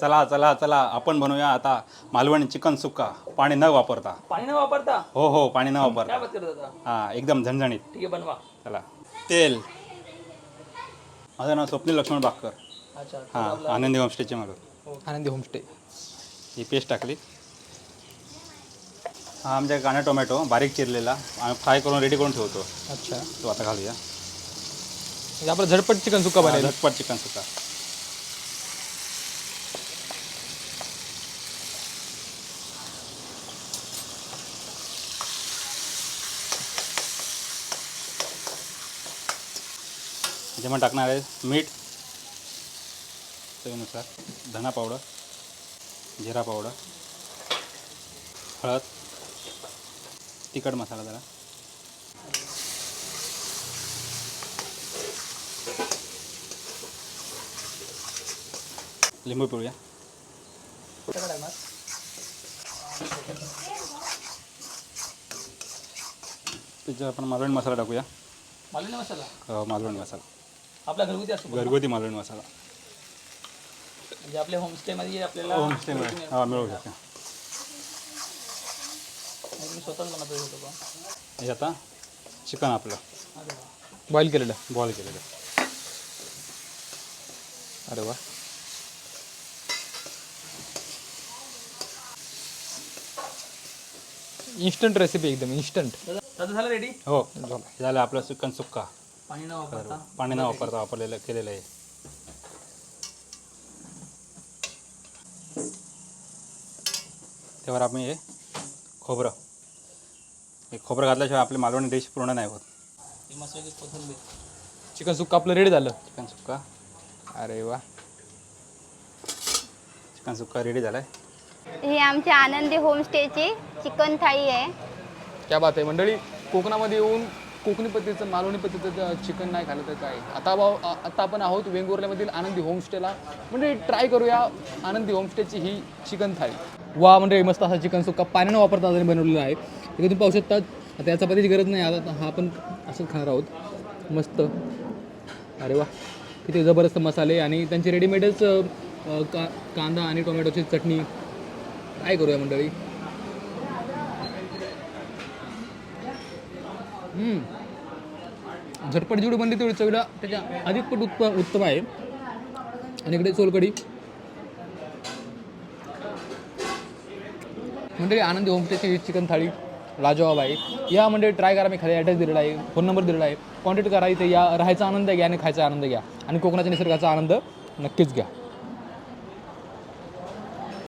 चला चला चला आपण बनवूया आता मालवणी चिकन सुक्का. पाणी न वापरता. पाणी न वापरता? हो हो पाणी न काय वापरता बात करत होता हां एकदम झणझणीत. ठीक आहे बनवा. चला. तेल. माझं नाव स्वप्नील लक्ष्मण बागकर. अच्छा हां आनंदी होमस्टेचे मालक आनंदी होमस्टे. ही पेस्ट टाकली. हा आमच्या कांदा टोमॅटो बारीक चिरलेला. आम्ही फ्राय करून रेडी करून ठेवतो. अच्छा. तो आता घालूया. म्हणजे आपलं झटपट चिकन सुक्का हा, बनेल. झटपट चिकन सुक्का. जेव्हा टाकणार आहे मीठ चवीनुसार धना पावडर जिरा पावडर हळद तिखट मसाला जरा. लिंबू पिळूया. त्याच्यावर आपण मालवणी मसाला टाकूया. मालवणी मसाला? मालवणी मसाला. आपला घरगुती असतो? घरगुती मालवणी मसाला. म्हणजे आपल्या होमस्टे मध्ये. आपल्याला होमस्टेमध्ये हा मिळू शकतो. मी स्वतःच बनवतो होतो का हे आता चिकन आपलं. अरे वा. बॉईल केलेलं. बॉईल केलेलं. अरे वा. इन्स्टंट रेसिपी एकदम इन्स्टंट दादा दादा झालं रेडी हो. झालं आपलं चिकन सुक्का. पाणी न वापरता पाणी न वापरता वापरलेलं केलेलं आहे. त्यावर आपण हे खोबरं हे खोबरं घातल्याशिवाय आपली मालवणी डिश पूर्ण नाही होत. हे कोथिंबीर. चिकन सुक्का आपलं रेडी झालं. चिकन सुक्का. अरे वा. चिकन सुक्का रेडी झाला आहे ही आमची आनंदी होमस्टेची चिकन थाळी आहे. क्या बात आहे. मंडळी कोकणामध्ये येऊन कोकणी पद्धतीचं मालवणी पद्धतीचं चिकन नाही खाल्लं तर काय? आता भाऊ आता आपण आहोत वेंगुर्ल्यामधील आनंदी होमस्टेला म्हणजे ट्राय करूया आनंदी होमस्टेची ही चिकन थाळी. वा म्हणजे मस्त असा चिकन सुक्का पाण्यानं वापरता जरी बनवलेला आहे. इथे तुम्ही पाहू शकता. आता या चपातीची गरज नाही. आता हा आपण असंच खाणार आहोत. मस्त. अरे वा. किती जबरदस्त मसाले आणि त्यांची रेडीमेडच का कांदा आणि टोमॅटोची चटणी. काय करूया मंडळी. हम्म. झटपट जेवढी बनली तेवढी चवीला त्याच्या अधिक पट उत्प उत्तम आहे. आणि इकडे सोलकडी म्हणजे आनंदी होमस्टेची ही चिकन थाळी लाजवाब आहे. या म्हणजे ट्राय करा मी खाली ॲड्रेस दिलेला आहे फोन नंबर दिलेला आहे. कॉन्टॅक्ट करा इथे या राहायचा आनंद घ्या आणि खायचा आनंद घ्या. आणि कोकणाच्या निसर्गाचा आनंद नक्कीच घ्या.